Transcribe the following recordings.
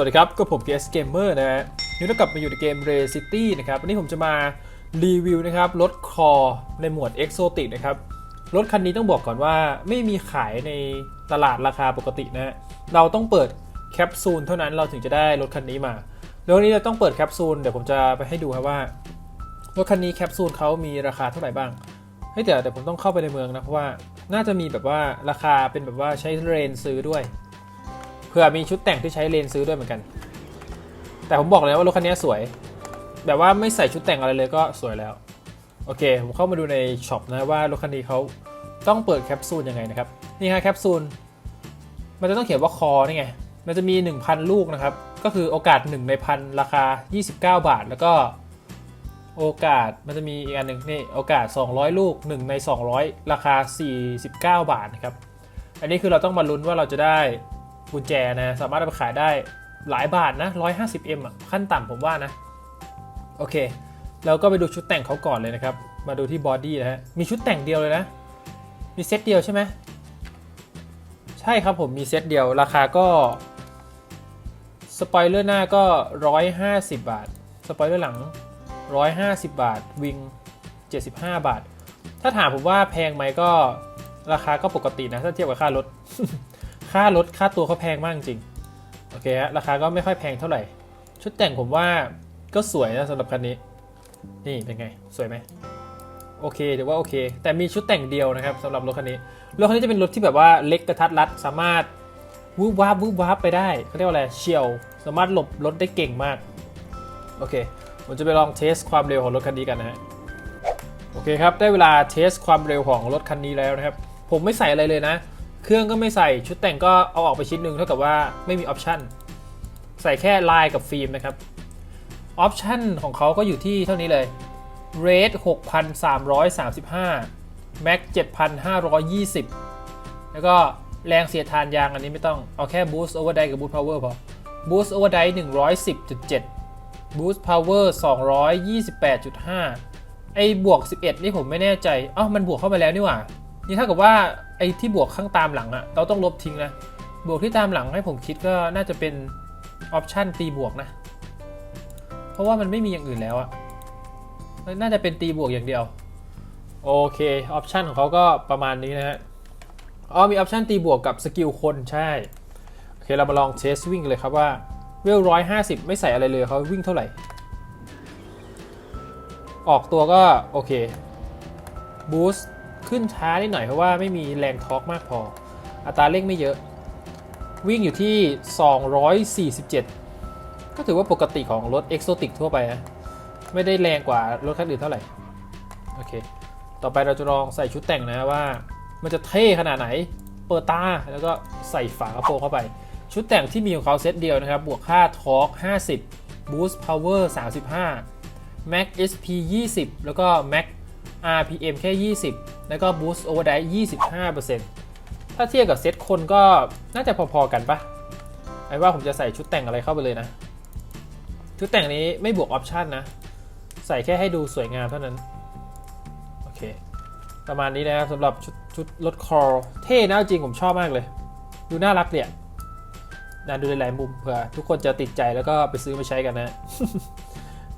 วัสดีครับก็ผม PS Gamer นะฮะนี่เรากลับมาอยู่ในเกม Ray City นะครับวันนี้ผมจะมารีวิวนะครับรถคอในหมวด Exotic นะครับรถคันนี้ต้องบอกก่อนว่าไม่มีขายในตลาดราคาปกตินะฮะเราต้องเปิดแคปซูลเท่านั้นเราถึงจะได้รถคันนี้มาแล้ววันนี้เราต้องเปิดแคปซูลเดี๋ยวผมจะไปให้ดูครับว่ารถคันนี้แคปซูลเขามีราคาเท่าไหร่บ้างเฮ้ยเดี๋ยวเดี๋ยวผมต้องเข้าไปในเมืองนะเพราะว่าน่าจะมีแบบว่าราคาเป็นแบบว่าใช้เรนซื้อด้วย ผื่อมีชุดแต่งที่ใช้เลนซื้อด้วยเหมือนกัน แต่ผมบอกเลยว่ารถคันนี้สวย แบบว่าไม่ใส่ชุดแต่งอะไรเลยก็สวยแล้ว โอเค ผมเข้ามาดูในช็อปนะว่ารถคันนี้เขาต้องเปิดแคปซูลยังไงนะครับ นี่ฮะแคปซูล มันจะต้องเขียนว่าคอนี่ไง มันจะมี 1,000 ลูกนะครับ ก็คือโอกาส 1 ในพันราคา 29 บาท แล้วก็โอกาสมันจะมีอีกอันหนึ่งนี่โอกาส 200 ลูก 1 ใน 200 ราคา 49 บาทนะครับ อันนี้คือเราต้องมาลุ้นว่าเราจะได้ กุญแจนะ สามารถเอาไปขายได้หลายบาทนะ 150M อะ ขั้นต่ำผมว่านะ โอเคเราก็ไปดูชุดแต่งเขาก่อนเลยนะครับ มาดูที่บอดี้นะฮะ มีชุดแต่งเดียวเลยนะ มีเซตเดียวใช่ไหม ใช่ครับผมมีเซตเดียวราคาก็สปอยเลอร์หน้าก็ 150 บาท สปอยเลอร์หลัง 150 บาท วิง 75 บาท ถ้าถามผมว่าแพงไหมก็ราคาก็ปกตินะ ถ้าเทียบกับค่ารถ ค่ารถค่าตัวเขาแพงมากจริง โอเคฮะ ราคาก็ไม่ค่อยแพงเท่าไหร่ ชุดแต่งผมว่าก็สวยนะสำหรับคันนี้ นี่เป็นไง สวยไหมโอเคถือว่าโอเค แต่มีชุดแต่งเดียวนะครับสำหรับรถคันนี้ รถคันนี้จะเป็นรถที่แบบว่าเล็กกระทัดรัด สามารถวูบวาบวูบวาบไปได้เขาเรียกว่าอะไรเฉียว สามารถหลบรถได้เก่งมาก โอเค ผมจะไปลองเทสความเร็วของรถคันนี้กันนะฮะ โอเคครับ ได้เวลาเทสความเร็วของรถคันนี้แล้วนะครับ ผมไม่ใส่อะไรเลยนะ เครื่องก็ไม่ใส่ชุดแต่งก็เอาออกไปชิ้นหนึ่งเท่ากับว่าไม่มีออปชันใส่แค่ลายกับฟิล์มนะครับออปชันของเขาก็อยู่ที่เท่านี้เลย Rate 6,335 Max 7,520 แล้วก็แรงเสียดทานยางอันนี้ไม่ต้อง เอาแค่ Boost Overdrive กับ Boost Power พอ Boost Overdrive 110.7 Boost Power 228.5 ไอ้บวก 11 นี่ผมไม่แน่ใจ อ้าวมันบวกเข้าไปแล้วนี่หว่า นี่เท่ากับว่า ไอ้ที่บวกข้างตามหลังอะเราต้องลบทิ้งนะ บวกที่ตามหลังให้ผมคิดก็น่าจะเป็นออปชันตีบวกนะ เพราะว่ามันไม่มีอย่างอื่นแล้วอะน่าจะเป็นตีบวกอย่างเดียว โอเคออปชันของเขาก็ประมาณนี้นะฮะ อ๋อมีออปชันตีบวกกับสกิลคนใช่ โอเคเรามาลองเทสวิ่งเลยครับว่าเวลร้อยห้าสิบไม่ใส่อะไรเลยเขาวิ่งเท่าไหร่ ออกตัวก็ โอเคบูสต์ ขึ้นช้านิดหน่อยเพราะว่าไม่มีแรงทอร์กมากพอ อัตราเร่งไม่เยอะ วิ่งอยู่ที่ 247 ก็ถือว่าปกติของรถเอ็กโซติกทั่วไปนะ ไม่ได้แรงกว่ารถคันอื่นเท่าไหร่ โอเค ต่อไปเราจะลองใส่ชุดแต่งนะว่า มันจะเท่ขนาดไหน เปิดตา แล้วก็ใส่ฝากระโปรงเข้าไป ชุดแต่งที่มีของเขาเซตเดียวนะครับ บวกค่าทอร์ก50 Boost Power 35 Max SP 20 แล้วก็ Max RPM แค่ 20 แล้วก็ Boost Overdrive 25%ถ้าเทียบกับเซตคนก็น่าจะพอๆกันปะไอ้ว่าผมจะใส่ชุดแต่งอะไรเข้าไปเลยนะ ชุดแต่งนี้ไม่บวกออปชันนะ ใส่แค่ให้ดูสวยงามเท่านั้น โอเค ประมาณนี้นะครับสำหรับชุดชุดรถคอร์เท่นะจริงผมชอบมากเลย ดูน่ารักเนี่ยนะดูหลายๆมุมเผื่อทุกคนจะติดใจแล้วก็ไปซื้อมาใช้กันนะ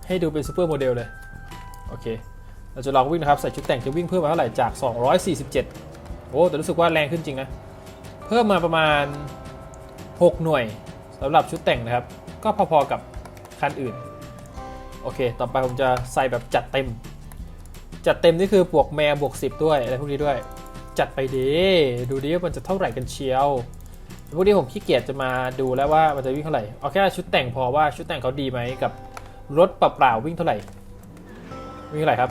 ให้ดูเป็นซูเปอร์โมเดลเลย โอเค เราจะลองวิ่งนะครับใส่ชุดแต่งจะวิ่งเพิ่มมาเท่าไหร่จาก 247 โอ้แต่รู้สึกว่าแรงขึ้นจริงนะ เพิ่มมาประมาณ 6 หน่วยสำหรับชุดแต่งนะครับ ก็พอๆกับคันอื่น โอเค ต่อไปผมจะใส่แบบจัดเต็ม จัดเต็มนี่คือบวกแมวบวก 10 ด้วยอะไรพวกนี้ด้วย จัดไปดีดูดิว่ามันจะเท่าไหร่กันเชียวพวกนี้ผมขี้เกียจจะมาดูแล้วว่ามันจะวิ่งเท่าไหร่ เอาแค่ชุดแต่งพอว่าชุดแต่งเขาดีไหมกับรถเปล่าๆวิ่งเท่าไหร่ วิ่งเท่าไหร่ครับ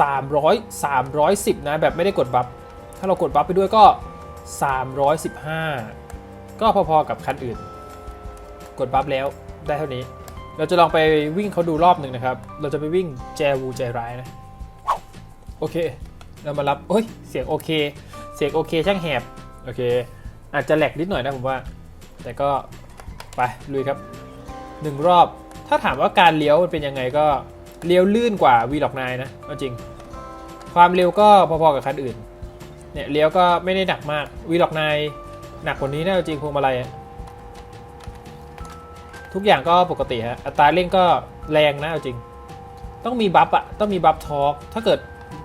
300 310 นะ แบบไม่ได้กดบัฟ ถ้าเรากดบัฟไปด้วยก็ 315 ก็พอๆกับคันอื่น กดบัฟแล้วได้เท่านี้ เราจะลองไปวิ่งเขาดูรอบหนึ่งนะครับ เราจะไปวิ่งแจวูใจร้ายนะ โอเค เรามารับโอ้ย เสียงโอเค เสียงโอเคช่างแหบ โอเค อาจจะแหลกนิดหน่อยนะผมว่า แต่ก็ไปลุยครับหนึ่งรอบ ถ้าถามว่าการเลี้ยวมันเป็นยังไงก็ เลี้ยวลื่นกว่า v l o g 9นะเอาจริง ความเร็วก็พอๆกับคันอื่น เนี่ยเลี้ยวก็ไม่ได้หนักมาก v l o g 9หนักกว่านี้นะเอาจริงพวงมาลัยทุกอย่างก็ปกติฮะ อัตราเร่งก็แรงนะเอาจริง ต้องมีบัฟอะต้องมีบัฟทอร์กถ้าเกิด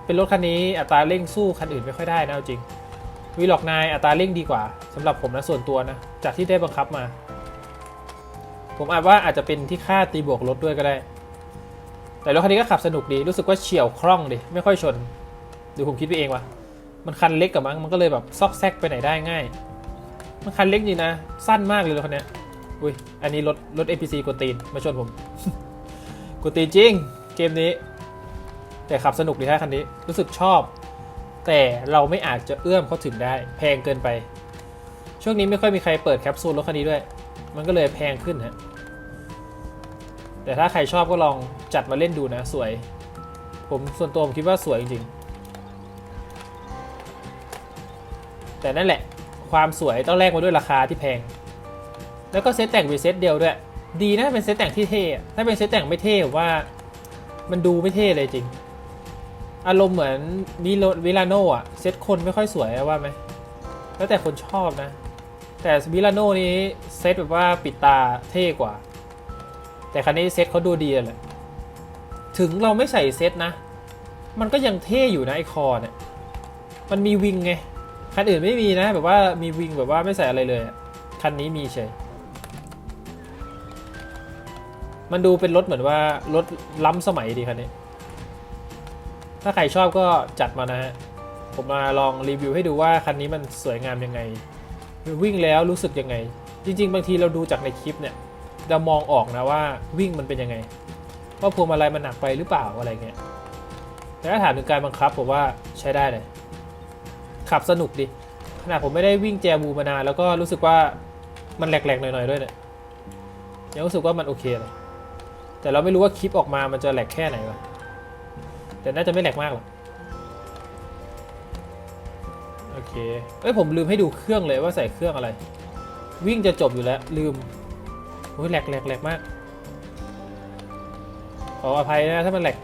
เป็นรถคันนี้อัตราเร่งสู้คันอื่นไม่ค่อยได้นะเอาจริงวีล็อกนายอัตราเร่งดีกว่าสำหรับผมนะส่วนตัวนะ จากที่ได้บังคับมา ผมอาจว่าอาจจะเป็นที่ค่าตีบวกรถด้วยก็ได้ แต่รถคันนี้ก็ขับสนุกดีรู้สึกว่าเฉียวคล่องดีไม่ค่อยชนหรือผมคิดไปเองวะมันคันเล็กกับมั้งมันก็เลยแบบซอกแซกไปไหนได้ง่าย มันคันเล็กดีนะ สั้นมากเลยรถคันนี้อุ้ยอันนี้รถรถ APC กวตีนมาชนผมกวตีนจริง เกมนี้ แต่ขับสนุกดีฮะคันนี้รู้สึกชอบ แต่เราไม่อาจจะเอื้อมเข้าถึงได้ แพงเกินไป ช่วงนี้ไม่ค่อยมีใครเปิดแคปซูลรถคันนี้ด้วย มันก็เลยแพงขึ้นฮะ แต่ถ้าใครชอบก็ลองจัดมาเล่นดูนะสวย ผมส่วนตัวผมคิดว่าสวยจริงๆ แต่นั่นแหละความสวยต้องแลกมาด้วยราคาที่แพง แล้วก็เซตแต่งเป็นเซตเดียวด้วย ดีนะเป็นเซตแต่งที่เท่ถ้าเป็นเซตแต่งไม่เท่ผมว่ามันดูไม่เท่เลยจริง อารมณ์เหมือนวิโลวิลาโน่อะเซตคนไม่ค่อยสวยว่าไหมแล้วแต่คนชอบนะ แต่วิลาโนนี้เซตแบบว่าปิดตาเท่กว่า แต่คันนี้เซตเขาดูดีเลยถึงเราไม่ใส่เซตนะ มันก็ยังเท่อยู่นะไอคอเนี่ยมันมีวิงไง คันอื่นไม่มีนะ แบบว่ามีวิงแบบว่าไม่ใส่อะไรเลย คันนี้มีเฉยมันดูเป็นรถเหมือนว่ารถล้ำสมัยดีคันนี้ ถ้าใครชอบก็จัดมานะฮะ ผมมาลองรีวิวให้ดูว่าคันนี้มันสวยงามยังไง วิ่งแล้วรู้สึกยังไง จริง ๆ บางทีเราดูจากในคลิปเนี่ย เรามองออกนะว่าวิ่งมันเป็นยังไง ว่าพวงมาลัยมันหนักไปหรือเปล่าอะไรเงี้ยแต่ถ้าถามถึงการบังคับผมว่าใช้ได้เลย ขับสนุกดิขนาดผมไม่ได้วิ่งแจบูมานานแล้วก็รู้สึกว่ามันแหลกๆหน่อยๆด้วยเนี่ยยังรู้สึกว่ามันโอเคเลยแต่เราไม่รู้ว่าคลิปออกมามันจะแหลกแค่ไหนวะแต่น่าจะไม่แหลกมากหรอกโอเคเอ้ยผมลืมให้ดูเครื่องเลยว่าใส่เครื่องอะไร วิ่งจะจบอยู่แล้วลืม อ้ยแหลกแหลกแหลกมาก ขออภัยนะถ้ามันแหลก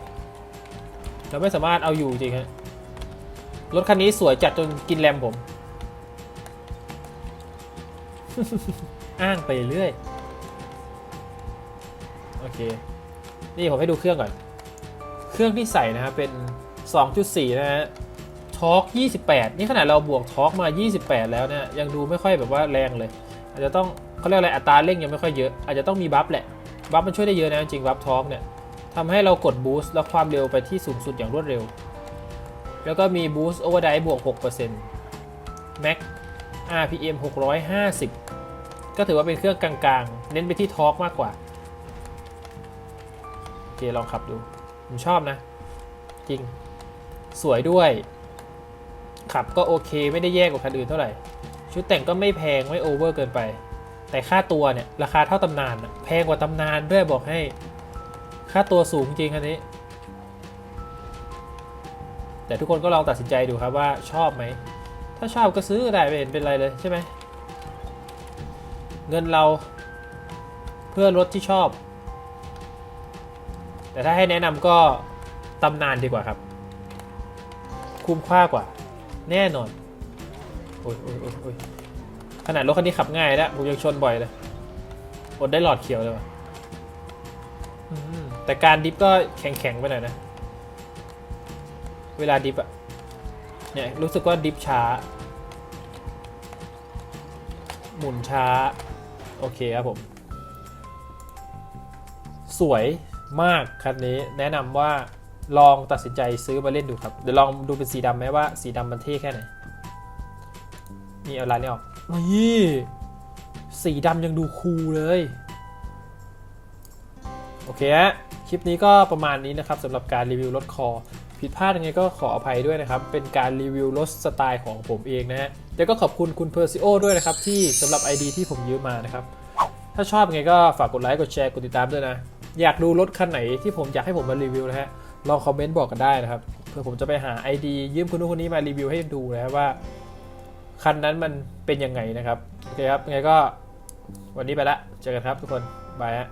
เราไม่สามารถเอาอยู่จริงฮะ รถคันนี้สวยจัดจนกินแรมผม อ้างไปเรื่อย โอเค นี่ผมให้ดูเครื่องก่อน เครื่องที่ใส่นะครับเป็น 2.4 นะฮะทอร์ก28 นี่ขนาดเราบวกทอร์กมา 28 แล้วเนี่ยยังดูไม่ค่อยแบบว่าแรงเลย อาจจะต้อง เขาเรียกอะไรอัตราเร่งยังไม่ค่อยเยอะ อาจจะต้องมีบัฟแหละ บัฟมันช่วยได้เยอะนะจริงบัฟทอกเนี่ยทำให้เรากดบูสต์แล้วความเร็วไปที่สูงสุดอย่างรวดเร็ว แล้วก็มีบูสต์โอเวอร์ไดบวก6% Max RPM 650 ก็ถือว่าเป็นเครื่องกลางๆ เน้นไปที่ทอร์กมากกว่าโอเคลองขับดู ผมชอบนะ จริง สวยด้วย ขับก็โอเคไม่ได้แย่กว่าคันอื่นเท่าไหร่ ชุดแต่งก็ไม่แพงไม่โอเวอร์เกินไป แต่ค่าตัวเนี่ยราคาเท่าตำนานแพงกว่าตำนานด้วยบอกให้ ค่าตัวสูงจริงคันนี้ แต่ทุกคนก็ลองตัดสินใจดูครับว่าชอบไหม ถ้าชอบก็ซื้อได้ไม่เห็นเป็นไรเลยใช่ไหม เงินเราเพื่อรถที่ชอบ แต่ถ้าให้แนะนำก็ตำนานดีกว่าครับ คุ้มค่ากว่า แน่นอน โอ้ยโอ้ยโอ้ยโอ้ย ขนาดรถคันนี้ขับง่ายแล้วผมยังชนบ่อยเลยอดได้หลอดเขียวเลยว่ะแต่การดิฟก็แข็งๆไปหน่อยนะ เวลาดิฟอะเนี่ยรู้สึกว่าดิฟช้า หมุนช้า โอเคครับผม สวยมากคันนี้แนะนำว่าลองตัดสินใจซื้อมาเล่นดูครับ เดี๋ยวลองดูเป็นสีดำไหมว่าสีดำมันเท่แค่ไหน นี่เอาลายนี้ออก นี่สีดำยังดูคูลเลย โอเคฮะ คลิปนี้ก็ประมาณนี้นะครับสำหรับการรีวิวรถคอ ผิดพลาดยังไงก็ขออภัยด้วยนะครับ เป็นการรีวิวรถสไตล์ของผมเองนะฮะเดี๋ยวก็ขอบคุณคุณเพอร์ซิโอด้วยนะครับ ที่สำหรับ ID ที่ผมยืมมานะครับ ถ้าชอบยังไงก็ฝากกดไลค์ กดแชร์ กดติดตามด้วยนะ อยากดูรถคันไหนที่ผมอยากให้ผมมารีวิวนะฮะ ลองคอมเมนต์บอกกันได้นะครับ เพื่อผมจะไปหา ID ยืมคนนู้นคนนี้มารีวิวให้ดูนะครับว่า คันนั้นมันเป็นยังไงนะครับ โอเคครับยังไงก็วันนี้ไปละ เจอกันครับทุกคน บายฮะ